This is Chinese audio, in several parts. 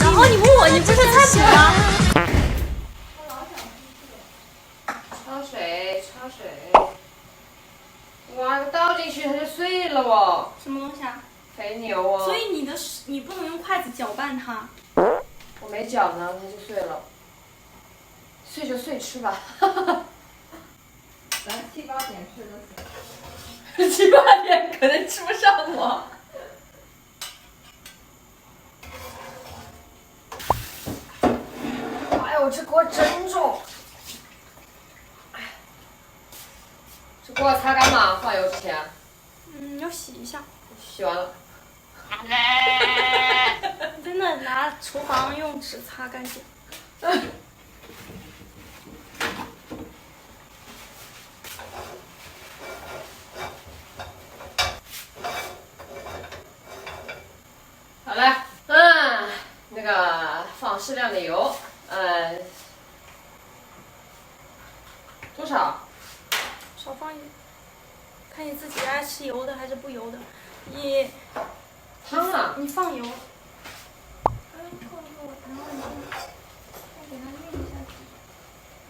然后你问我，你不是菜谱吗？焯水，焯水。哇，倒进去它就碎了哦，什么东西啊？肥牛哦。所以你的你不能用筷子搅拌它。我没搅呢，它就碎了。碎就碎吃吧。咱七八点吃就行。七八 点可能吃不上我。哎呦，这锅真重。这锅要擦干吗？放油之前。嗯，要洗一下。洗完了。真的拿厨房用纸擦干净。好了，嗯，那个放适量的油，嗯，多少？少放一点，看你自己爱吃油的还是不油的。你汤啊？你放油。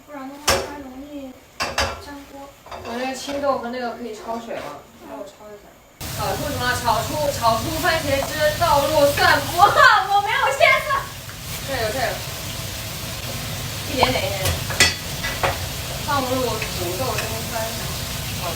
不然的话它容易粘锅。我那个青豆和那个可以焯水吗？让我焯一下。炒出什么？炒出炒出番茄汁，倒入蒜末。我没有馅子。这有这有。一点点。放入土豆中翻。好。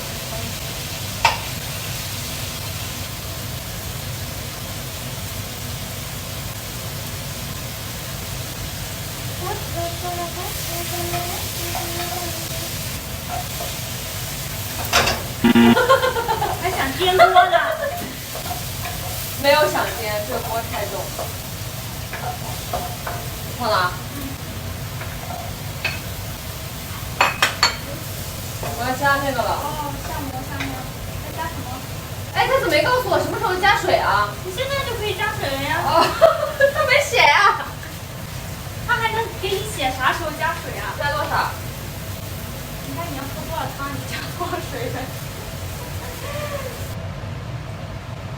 还想颠锅呢？没有想颠，这个锅太重。放了。我要加那个了。哦，下馍下馍，再加什么？哎，他怎么没告诉我什么时候加水啊？你现在就可以加水了呀。哦，他没写呀。他还能给你写啥时候加水啊？加多少？你看你要喝多少汤，你加多少水呗。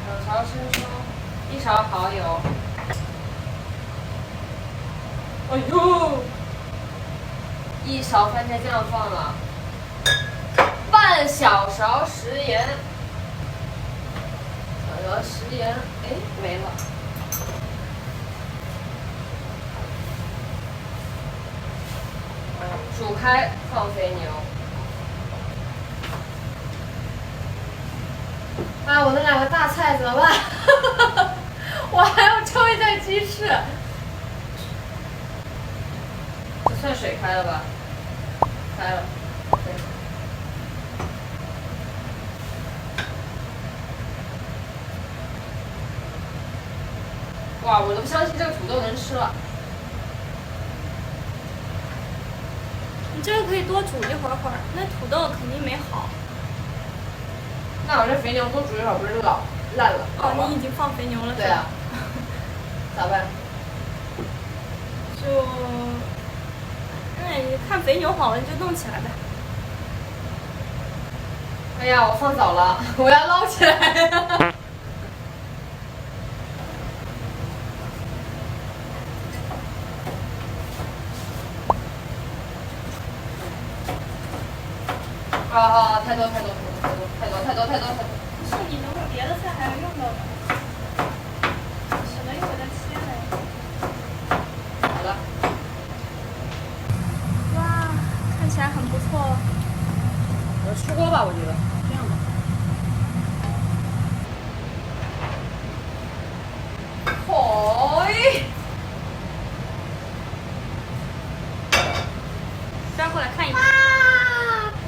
两勺生抽，一勺蚝油。哎呦！一勺番茄酱放了，小勺食盐，小勺食盐，哎，没了。煮开放肥牛。啊，我那两个大菜怎么办？我还要抽一袋鸡翅。这算水开了吧？开了。哇，我都不相信这个土豆能吃了。你这个可以多煮一会儿会儿，那土豆肯定没好。那我这肥牛多煮一会儿不是老烂了？哦，你已经放肥牛了。对啊。咋办？就，哎，看肥牛好了你就弄起来呗。哎呀，我放早了，我要捞起来。啊啊！太多太多太多太多太多太多太多！是你等会儿别的菜还要用到的，省得一会儿再切嘞。好了。哇，看起来很不错哦。我出锅吧，我觉得。这样吧。嚯！端过来看一看。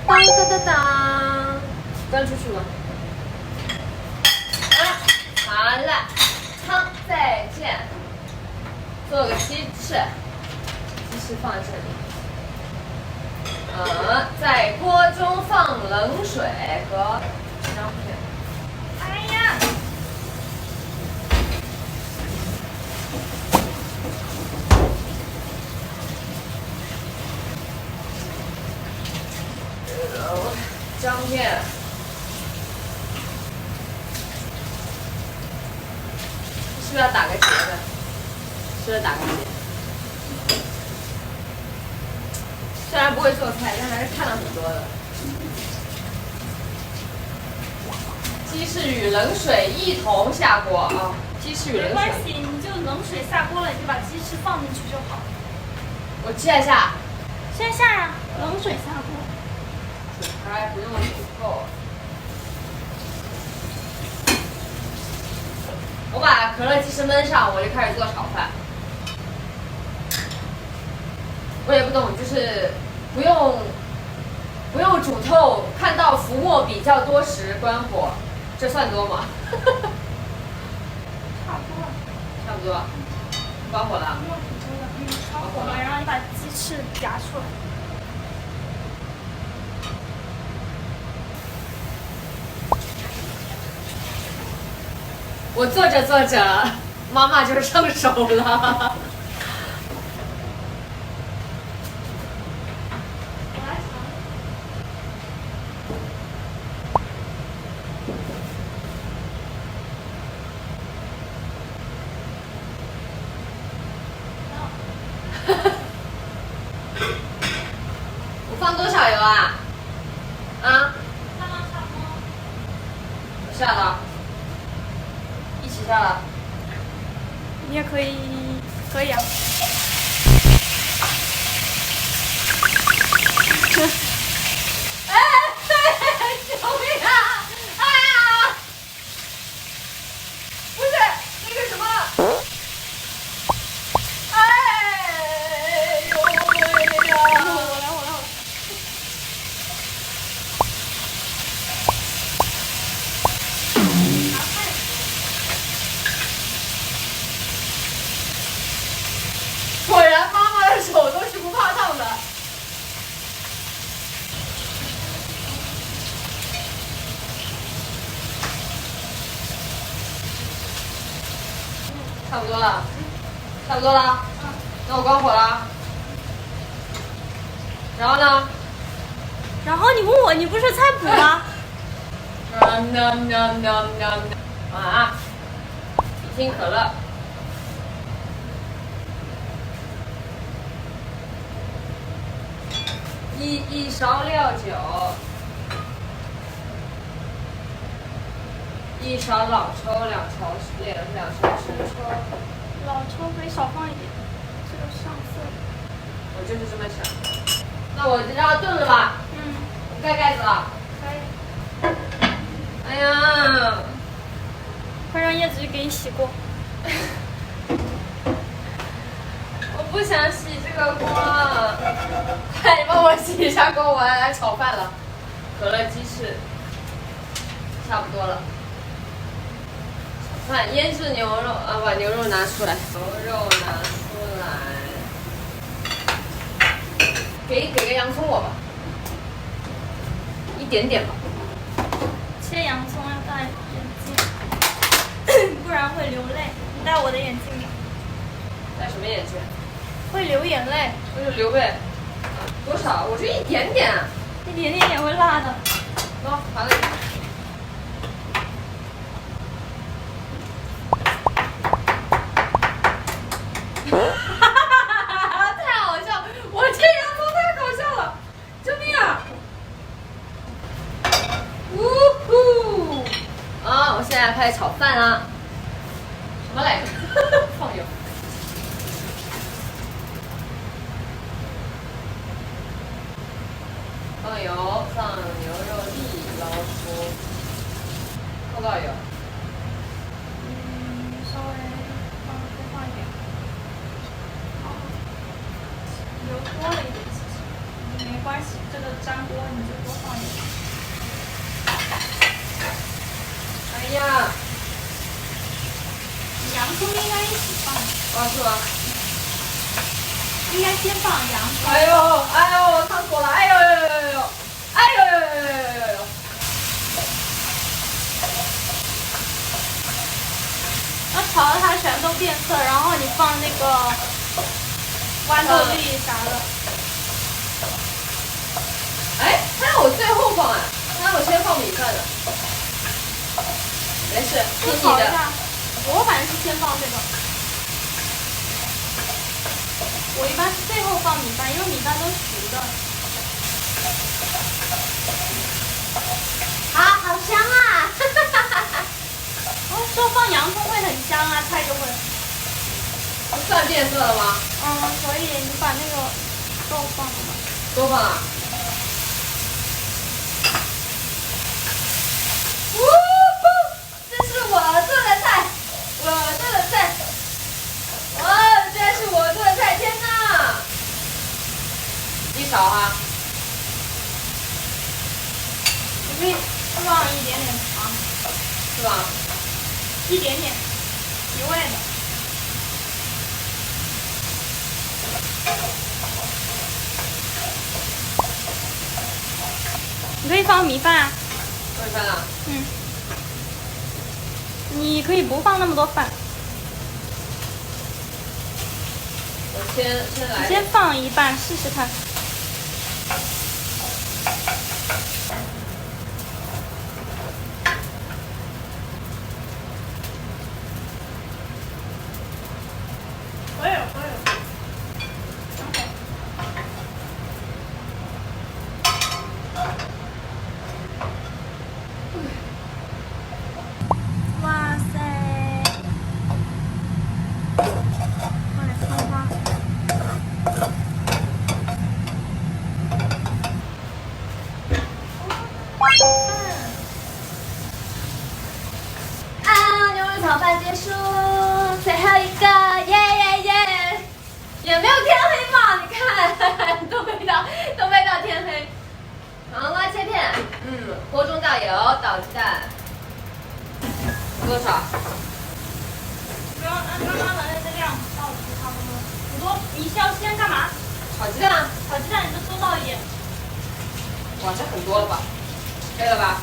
当当当当，端出去吗？啊，好了，汤再见。做个鸡翅，鸡翅放这里。呃，在锅中放冷水和姜片。哎呀！姜片，是不是要打个结的？吃了打。虽然不会做菜，但还是看了很多的。鸡翅与冷水一同下锅啊！鸡翅与冷水，没关系，你就冷水下锅了，你就把鸡翅放进去就好。我现在下，先下呀，冷水下锅。水开不用煮透。我把可乐鸡翅焖上，我就开始做炒饭。我也不懂，就是不用不用煮透，看到浮沫比较多时关火，这算多吗？差不多了，差不多，关火了。不用煮多了，嗯，超火了，然后你把鸡翅夹出来。我做着做着，妈妈就上手了。Ha 差不多了，差不多了，那我关火了。然后呢？然后你问我，你不是菜谱吗？喵喵喵喵喵！啊，一听可乐。一一勺料酒，一勺老抽，两勺两两勺生抽，老抽可以少放一点，这个上色。我就是这么想。那我就让它炖了吧，嗯，盖盖子了。可以。哎呀，快让叶子给你洗锅。我不想洗这个锅，快你帮我洗一下锅，我要来炒饭了。可乐鸡翅，差不多了。腌制牛肉啊，把牛肉拿出来，牛肉拿出来，给给个洋葱我吧，一点点吧。切洋葱要戴眼镜，不然会流泪。你戴我的眼镜吧，戴什么眼镜？会流眼泪，那就流呗。多少？我就一点点。一点点也会辣的。喏，还了。太好笑！我这洋葱太搞笑了，救命啊！呜呼！啊，我现在开始炒饭啦。什么来着？放油。放油，放牛肉粒，捞出，放多少油？嗯，稍微放多放一点。哦，油多了一点，其实没关系，这个粘锅你就多放一点。哎呀，洋葱应该一起放，啊是吗？应该先放洋葱。哎呦，哎呦，烫死我了！哎呦呦呦呦呦！哎呦呦呦呦呦呦呦！要炒到它全都变色，然后你放那个豌豆粒啥的。哎，他让我最后放啊，他让我先放米饭的。没事，听你炒一下，我反正是先放这个。我一般是最后放米饭，因为米饭都熟的。啊，好香啊！然后说放洋葱会很香啊，菜就会。蒜变色了吗？嗯，所以你把那个豆放了吧。多放啊！呜呼，这是我做的菜，我做的菜。哇，这是我做的菜，天哪！一勺哈，你可以放一点点糖，是吧？一点点提味的。你可以放米饭啊，米饭啊？嗯，你可以不放那么多饭，我先先来。你先放一半试试看。可以了，可以了。哇塞！放点葱花。啊，牛肉炒饭结束，最后一个，耶耶耶！也没有天黑嘛，你看，都没到，都没到天黑。黄瓜切片，嗯，锅中倒油，倒鸡蛋，多少？不要按刚刚的那个量倒出差不多。你多，你需要先干嘛？炒鸡蛋？炒鸡蛋你就多倒一点，哇，这很多了吧？可以了吧？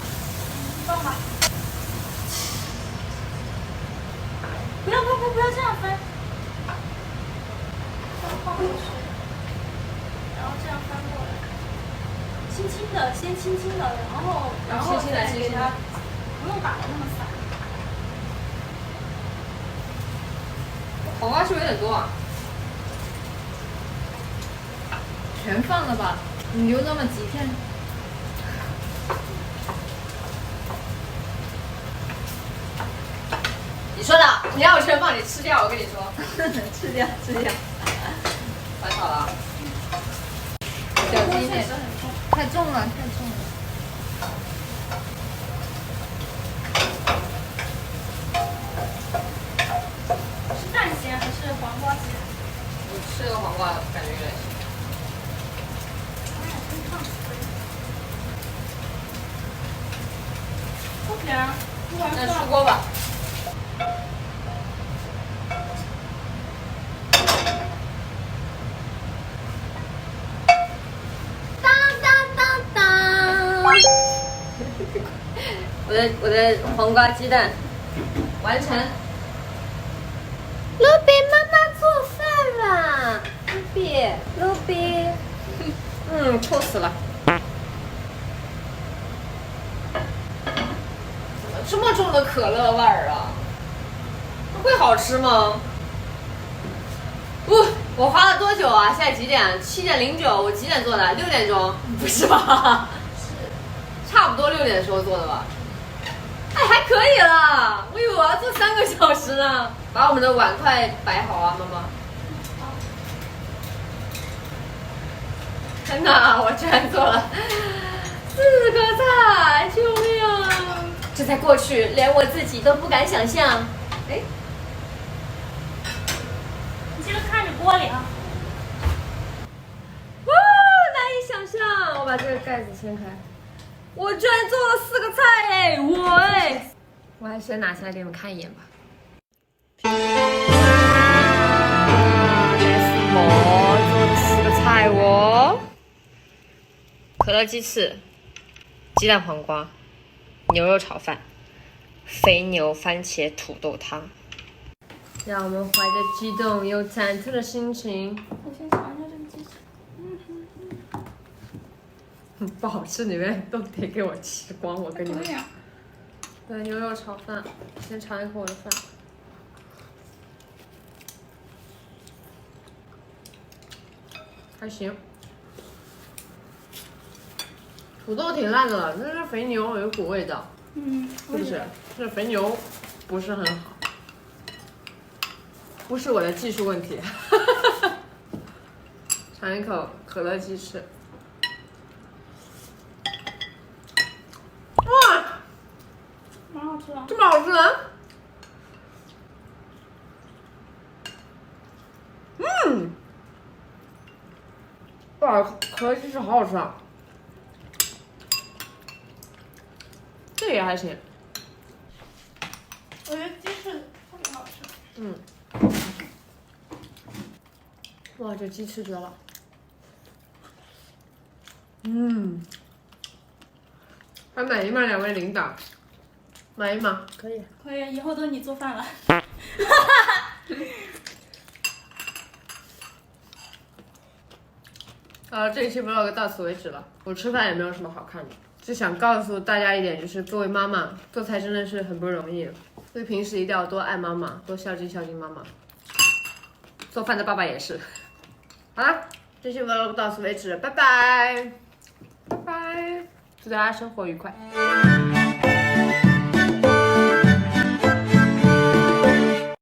放吧。不要不要不要这样分，放过去，然后这样翻过来，的，先轻轻的，然后然后再给它，不用打的那么散。黄瓜是不是有点多啊？全放了吧，你留那么几片，你说的，你要我全放，你吃掉，我跟你说。吃 掉吃掉，翻炒了啊。小心一点。太重了太重了。是蛋咸还是黄瓜咸？我吃了个黄瓜，感觉有点咸。哎呀，真烫！不行，不然那。出锅吧。我的我的黄瓜鸡蛋完成。卢比妈妈做饭啦！卢比，卢比，嗯，臭死了。怎么这么重的可乐味儿啊？会好吃吗？不、我花了多久啊？现在几点？七点零九。我几点做的？六点钟？不是吧？是，差不多六点的时候做的吧？可以了。我以为我要做三个小时呢。把我们的碗筷摆好啊，妈妈。天哪，我居然做了四个菜！救命啊！这在过去，连我自己都不敢想象。哎，你记得看着锅里啊。哇，难以想象！我把这个盖子掀开，我居然做了四个我还先拿下来给你们看一眼吧。哇，Let's go，做了四个菜哦，可乐鸡翅、鸡蛋黄瓜、牛肉炒饭、肥牛番茄土豆汤。让我们怀着激动又忐忑的心情。我先尝一下这个鸡翅。不好吃，你们都得给我吃光，我跟你们可以。啊。对，牛肉炒饭，先尝一口我的饭。还行。土豆挺烂的了，那是肥牛，有股味道，嗯，是不是？是肥牛不是很好，不是我的技术问题。尝一口可乐鸡翅，哇，蛮好吃的。嗯，哇，可乐鸡翅好好吃啊！这也还行，我觉得鸡翅特别好吃。嗯。哇，这鸡翅绝了！嗯，还满意吗？两位领导，满意吗？可以。可以，以后都你做饭了。呃，这一期 vlog 到此为止了。我吃饭也没有什么好看的，就想告诉大家一点，就是作为妈妈做菜真的是很不容易，所以平时一定要多爱妈妈，多孝敬孝敬妈妈。做饭的爸爸也是。好了，这期 vlog 到此为止，拜拜，拜拜，祝大家生活愉快。